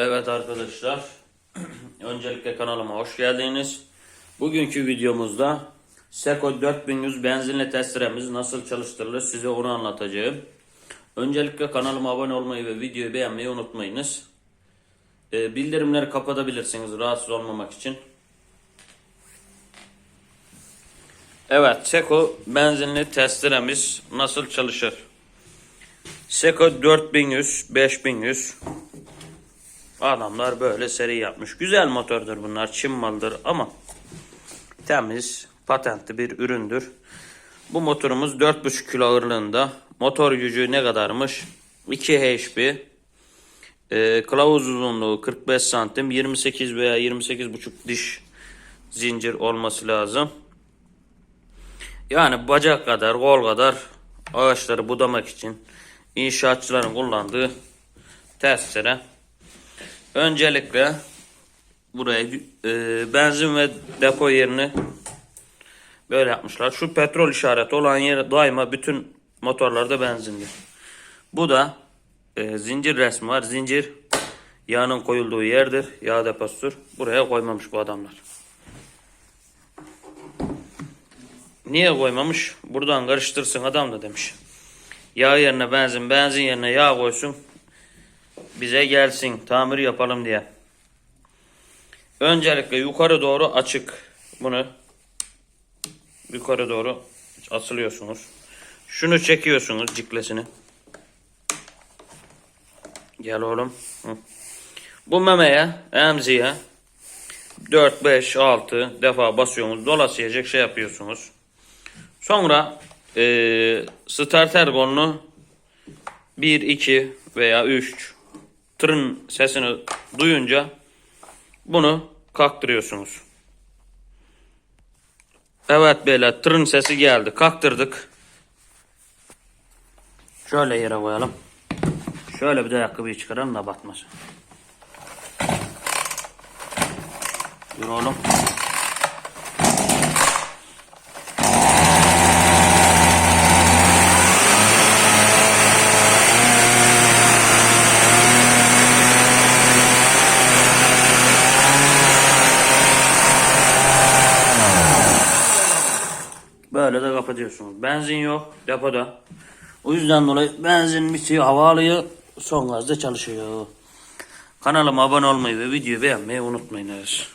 Evet arkadaşlar, öncelikle kanalıma hoş geldiniz. Bugünkü videomuzda Seco 4100 benzinli testeremiz nasıl çalıştırılır size onu anlatacağım. Öncelikle kanalıma abone olmayı ve videoyu beğenmeyi unutmayınız. Ee, bildirimleri kapatabilirsiniz rahatsız olmamak için. Evet, Seco benzinli testeremiz nasıl çalışır? Seco 4100, 5100 Adamlar böyle seri yapmış. Güzel motordur bunlar. Çin malıdır ama temiz, patentli bir üründür. Bu motorumuz 4,5 kilo ağırlığında. Motor gücü ne kadarmış? 2 HP. Ee, kılavuz uzunluğu 45 santim. 28 veya 28,5 diş zincir olması lazım. Yani bacak kadar, kol kadar ağaçları budamak için inşaatçıların kullandığı testere. Öncelikle buraya e, benzin ve depo yerini böyle yapmışlar. Şu petrol işareti olan yer daima bütün motorlarda benzinli. Bu da e, zincir resmi var. Zincir yağının koyulduğu yerdir. Yağ deposudur. Buraya koymamış bu adamlar. Niye koymamış? Buradan karıştırsın adam da demiş. Yağ yerine benzin, benzin yerine yağ koysun bize gelsin tamir yapalım diye. Öncelikle yukarı doğru açık bunu yukarı doğru asılıyorsunuz. Şunu çekiyorsunuz ciklesini. Gel oğlum. Bu memeye, emziye 4, 5, 6 defa basıyorsunuz. Dolasıyacak şey yapıyorsunuz. Sonra e, starter kolunu 1, 2 veya 3 tırın sesini duyunca bunu kaktırıyorsunuz. Evet beyler tırın sesi geldi. Kaktırdık. Şöyle yere koyalım. Şöyle bir de ayakkabıyı çıkaralım da batmasın. Dur oğlum. Böyle de kapatıyorsunuz. Benzin yok depoda. O yüzden dolayı benzin bitiyor, hava alıyor, son gazda çalışıyor. Kanalıma abone olmayı ve videoyu beğenmeyi unutmayınız.